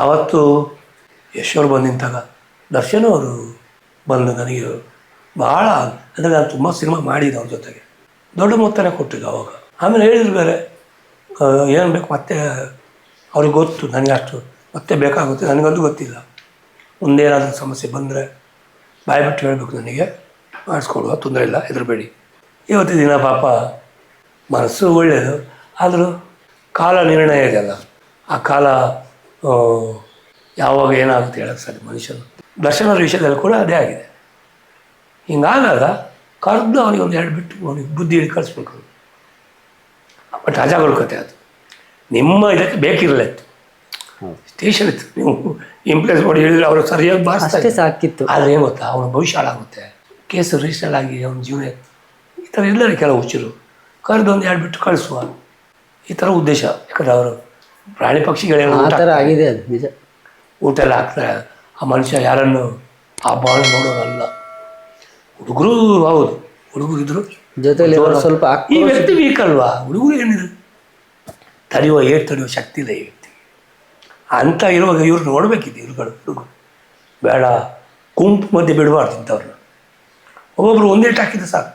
ಆವತ್ತು ಯಶೋರು ಬಂದು ನಿಂತಾಗ, ದರ್ಶನ್ ಅವರು ಬಂದು ನನಗೆ ಭಾಳ ಅಂದರೆ ನಾನು ತುಂಬ ಸಿನಿಮಾ ಮಾಡಿದ್ದೆ ಅವ್ರ ಜೊತೆಗೆ. ದೊಡ್ಡ ಮೊತ್ತನೇ ಕೊಟ್ಟಿದ್ದು ಅವಾಗ. ಆಮೇಲೆ ಹೇಳಿದ್ರು ಬೇರೆ ಏನು ಬೇಕು ಮತ್ತೆ, ಅವ್ರಿಗೆ ಗೊತ್ತು, ನನಗೆ ಅಷ್ಟು ಮತ್ತೆ ಬೇಕಾಗುತ್ತೆ, ನನಗಂತೂ ಗೊತ್ತಿಲ್ಲ. ಮುಂದೇನಾದರೂ ಸಮಸ್ಯೆ ಬಂದರೆ ಬಾಯ್ಬಿಟ್ಟು ಹೇಳಬೇಕು ನನಗೆ, ಮಾಡಿಸ್ಕೊಡುವ, ತೊಂದರೆ ಇಲ್ಲ, ಹೆದರಬೇಡಿ. ಇವತ್ತು ದಿನ ಪಾಪ ಮನಸ್ಸು ಒಳ್ಳೆಯದು, ಆದರೂ ಕಾಲ ನಿರ್ಣಯ ಇದೆಯಲ್ಲ ಆ ಕಾಲ ಯಾವಾಗ ಏನಾಗುತ್ತೆ ಹೇಳಕ್ಕೆ ಸರಿ ಮನುಷ್ಯನು. ದರ್ಶನದ ವಿಷಯದಲ್ಲಿ ಕೂಡ ಅದೇ ಆಗಿದೆ. ಹಿಂಗಾದಾಗ ಕರೆದು ಅವನಿಗೆ ಒಂದು ಎರಡು ಬಿಟ್ಟು ಅವನಿಗೆ ಬುದ್ಧಿ ಹೇಳಿ ಕಳಿಸ್ಬೇಕು. ಬಟ್ ರಾಜಾಗಳು ಕತೆ ಅದು. ನಿಮ್ಮ ಇದಕ್ಕೆ ಬೇಕಿರಲಿಲ್ಲ ಇತ್ತು. ಸ್ಟೇಷನ್ ಇತ್ತು. ನೀವು ಇಂಪ್ಲೇಸ್ ಮಾಡಿ ಹೇಳಿದ್ರೆ ಅವರು ಸರಿಯಾಗಿ ಬಾರಿಸ್ತಾರೆ. ಸಾಕಿತ್ತು. ಆದರೆ ಏನು ಗೊತ್ತಾ? ಅವನ ಭವಿಷ್ಯ ಹಾಳಾಗುತ್ತೆ ಕೇಸು ರಿಜಿಸ್ಟರ್ ಆಗಿ ಅವನ ಜೀವನ ಈ ಥರ ಇಲ್ಲ ಕೆಲವು ಹುಚ್ಚರು. ಕರೆದು ಒಂದು ಎರಡು ಬಿಟ್ಟು ಕಳಿಸುವ. ಈ ಥರ ಉದ್ದೇಶ. ಯಾಕಂದ್ರೆ ಅವರು ಪ್ರಾಣಿ ಪಕ್ಷಿಗಳೇ ಆ ಥರ ಆಗಿದೆ ಅದು ನಿಜ. ಊಟ ಎಲ್ಲ ಹಾಕ್ತಾರೆ ಆ ಮನುಷ್ಯ ಯಾರನ್ನು ಆ ಬಾಳು ನೋಡೋದಲ್ಲ ಹುಡುಗರು ಹೌದು ಹುಡುಗರು ಇದ್ರು. ಜೊತೆಲಿ ಸ್ವಲ್ಪ ಈ ವ್ಯಕ್ತಿ ವೀಕ್ ಅಲ್ವಾ ಹುಡುಗರು ಏನಿದ್ರು? ತಡೆಯುವ ಏಟ್ ತಡೆಯುವ ಶಕ್ತಿ ಇಲ್ಲ ಈ ವ್ಯಕ್ತಿ ಅಂತ ಇರುವಾಗ ಇವ್ರು ನೋಡಬೇಕಿತ್ತು ಇವ್ರುಗಳು ಹುಡುಗರು. ಬೇಡ ಕುಂಪು ಮಧ್ಯೆ ಬಿಡಬಾರ್ದು ಇಂಥವ್ರನ್ನ. ಒಬ್ಬೊಬ್ರು ಒಂದೇ ಹಾಕಿದ್ರೆ ಸಾಕು.